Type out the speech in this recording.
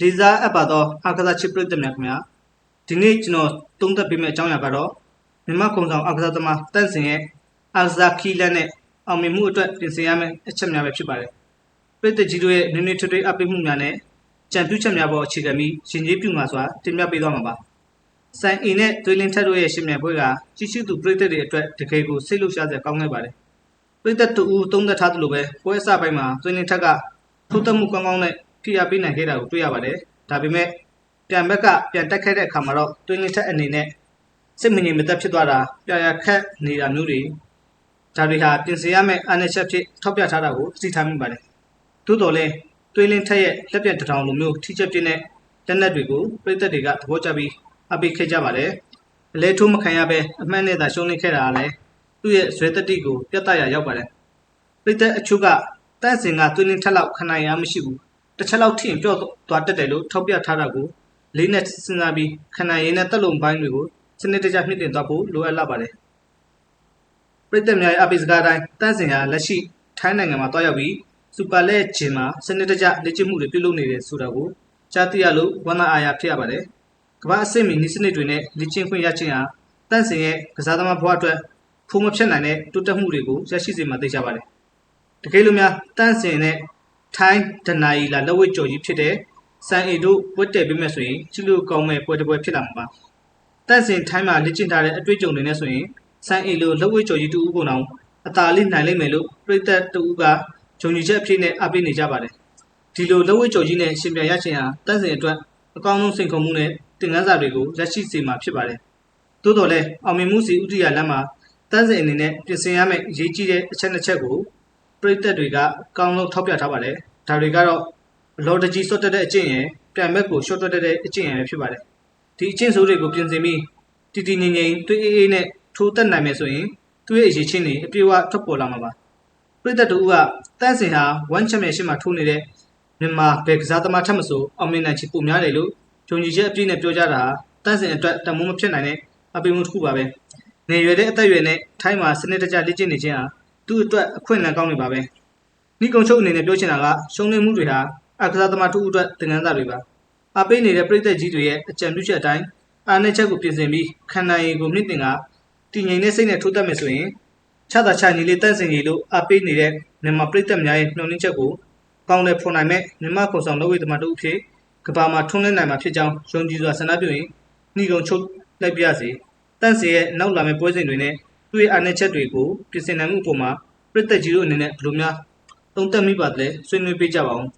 လေးစားအပ်ပါသောအာကစားချစ်ပရိသတ်များခင်ဗျာဒီနေ့ကျွန်တော်သုံးသပ်ပေးမယ့်အကြောင်းအရာကတော့မြန်မာကုံဆောင်အာကစားသမားတန့်စင်ရဲ့အာကစားခီးလက်နဲ့အောင်မြင်မှုအတွက်ပြင်ဆင်ရမယ့်အချက်များပဲဖြစ်ပါတယ်ပရိသတ်ကြီးတို့ရဲ့နည်းနည်းထွေးထွေးအပ်ပေးမှုများနဲ့ကြံပြုချက်များပေါ်အခြေခံပြီးရှင်ကြီးပြုမှာစွာတင်ပြပေးသွားမှာပါဆိုင်အင်နဲ့သွေးလင်းထက်တို့ရဲ့ရှင်မြတ်ပွဲကကြီးစုသူပရိသတ်တွေအတွက်တကယ်ကိုစိတ်လှုပ်ရှားစရာကောင်းခဲ့ပါတယ်ပရိသတ်တူဦးသုံးသက်ထားသလိုပဲပွဲအစပိုင်းမှာသွေးလင်းထက်ကထိုးတက်မှုကောင်းကောင်းနဲ့ ဖိအားပေးနိုင်ခဲ့တာကိုတွေ့ရပါတယ်ဒါပေမဲ့ပြန်ဘက်ကပြန်တက်ခဲ့တဲ့အခါမှာတော့တွင်းလင်းထက်အနေနဲ့စိတ်မငြိမ်မသက်ဖြစ်သွားတာပြရခက်နေတာမျိုးတွေဒါတွေဟာပြင်ဆင်ရမယ့်အနေချက်ဖြစ်ထောက်ပြထားတာကိုသိထားမိပါတယ်သို့တော်လည်းတွင်းလင်းထက်ရဲ့လက်ပြတထောင်လိုမျိုးထိချက်ပြင်းတဲ့လက်နက်တွေကိုပြည်သက်တွေကသဘောကျပြီးအပိခဲ့ကြပါတယ်အလဲထိုးမခံရပဲအမှန်နဲ့သာရှုံးနေခဲ့တာကလည်းသူ့ရဲ့ဇွဲတတိကိုပြတ်တရရောက်ပါတယ်ပြည်သက်အချို့ကတန့်စင်ကတွင်းလင်းထက်လောက်ခဏရမရှိဘူး တစ်ချက်လောက်ထိရင်ပြော့သွားတတ်တယ်လို့ထောက်ပြထားတာကိုလေးနဲ့စဉ်းစားပြီးခဏရင်းနဲ့တက်လုံပိုင်းတွေကိုစနစ်တကျမြင့်တင်သွားဖို့လိုအပ်လာပါတယ်ပြည်သက်များရဲ့အပိစကားတိုင်းတန့်စင်ဟာလက်ရှိထိုင်းနိုင်ငံမှာတွားရောက်ပြီးစူပါလက်ဂျင်မှာစနစ်တကျလေ့ကျင့်မှုတွေပြုလုပ်နေတယ်ဆိုတာကိုကြားသိရလို့ဝမ်းသာအားရဖြစ်ရပါတယ်ကမ္ဘာအဆင့်မီနီးစနစ်တွေနဲ့လေ့ကျင့်ခွင့်ရခြင်းဟာတန့်စင်ရဲ့ကစားသမားဘဝအတွက်ဖုံးမဖြတ်နိုင်တဲ့တိုးတက်မှုတွေကိုရရှိစေမှာသိကြပါတယ်တကယ်လို့များတန့်စင်နဲ့ ထိုင်းဒနာယီလာလက်ဝဲကြော်ကြီးဖြစ်တဲ့စံအေတို့ပွဲတယ်ပေးမယ်ဆိုရင်ချီလို့ကောင်းမဲ့ပွဲတစ်ပွဲဖြစ်လာမှာပါတန့်စင်ထိုင်းမှာလေ့ကျင့်ထားတဲ့အတွေ့အကြုံတွေနဲ့ဆိုရင်စံအေလိုလက်ဝဲကြော်ကြီးတူဦးကုန်အောင်အသာလေးနိုင်လိမ့်မယ်လို့ပြည်သက်တူဦးကဂျုံကြီးချက်အဖြစ်နဲ့အပိနေကြပါတယ်ဒီလိုလက်ဝဲကြော်ကြီးနဲ့ရှင်ပြန်ရခြင်းဟာတန့်စင်အတွက်အကောင်းဆုံးစိန်ခေါ်မှုနဲ့တင်ကန်းစာတွေကိုရရှိစေမှာဖြစ်ပါတယ်သို့တော်လည်းအောင်မြင်မှုစီဥဒိယလမ်းမှာတန်းစင်အနေနဲ့ပြင်ဆင်ရမယ့်အရေးကြီးတဲ့အချက်နှစ်ချက်ကို ပြည်သက်တွေကကောင်းလို့ထောက်ပြထားပါတယ်ဒါတွေကတော့လော်တကြီးစွတ်တက်တဲ့အကျင့်ရယ်ပြန်ဘက်ကိုရှော့တက်တဲ့အကျင့်ရယ်ဖြစ်ပါတယ်ဒီအကျင့်ဆိုးတွေကိုပြင်ဆင်ပြီးတီတီငိမ့်ငိမ့်တွေးအေးအေးနဲ့ထိုးတက်နိုင်မယ်ဆိုရင်သူ့ရဲ့အရေးချင်းတွေအပြေအဝထွက်ပေါ်လာမှာပါပြည်သက်တို့ကတန်းစင်ဟာ1ချန်ပီယံရှစ်မှာထိုးနေတဲ့မြန်မာဘယ်ကစားသမားထက်မဆိုအောင်မြင်နိုင်ချေပိုများတယ်လို့ဂျုံကြီးချက်အပြည့်နဲ့ပြောကြတာတန်းစင်အတွက်တမိုးမဖြစ်နိုင်တဲ့အပိမှုတစ်ခုပါပဲနေရွယ်တဲ့အသက်အရွယ်နဲ့ထိုင်းမှာစနစ်တကျလေ့ကျင့်နေခြင်းဟာ သူ့အတွက်အခွင့်အလမ်းကောင်းနေပါပဲ။ဤကုံချုပ်အနေနဲ့ပြောချင်တာကရှုံးနိမ့်မှုတွေဟာအကစားသမားတို့အတွက်သင်ခန်းစာတွေပါ။အပေးနေတဲ့ပြည်သက်ကြီးတွေရဲ့အကြံပြုချက်အတိုင်းအားနည်းချက်ကိုပြင်ဆင်ပြီးခန္ဓာရည်ကိုမြင့်တင်ကတည်ငြိမ်တဲ့စိတ်နဲ့ထိုးတက်မယ်ဆိုရင်ခြားသာခြားညီလေးတန့်စင်ကြီးလို့အပေးနေတဲ့မြန်မာပြည်သက်များရဲ့နှုံနှင်းချက်ကိုကောင်းတဲ့ဖွန်နိုင်မဲ့မြန်မာကုံဆောင်လုပ်ဝေးသမားတို့အဖြစ်ကဘာမှာထွန်းလင်းနိုင်မှာဖြစ်ကြောင်းယုံကြည်စွာဆန္ဒပြုရင်ဤကုံချုပ်လိုက်ပြစေ။တန့်စင်ရဲ့နောက်လာမယ့်ပွဲစဉ်တွေနဲ့ သူ့ရဲ့အားနည်းချက်တွေကိုပြင်ဆင်နိုင်မှုအပေါ်မှာပြည်သက်ကြီးတို့အနေနဲ့ဘယ်လိုများသုံးသပ်မိပါသလဲဆွေးနွေးပေးကြပါဦး။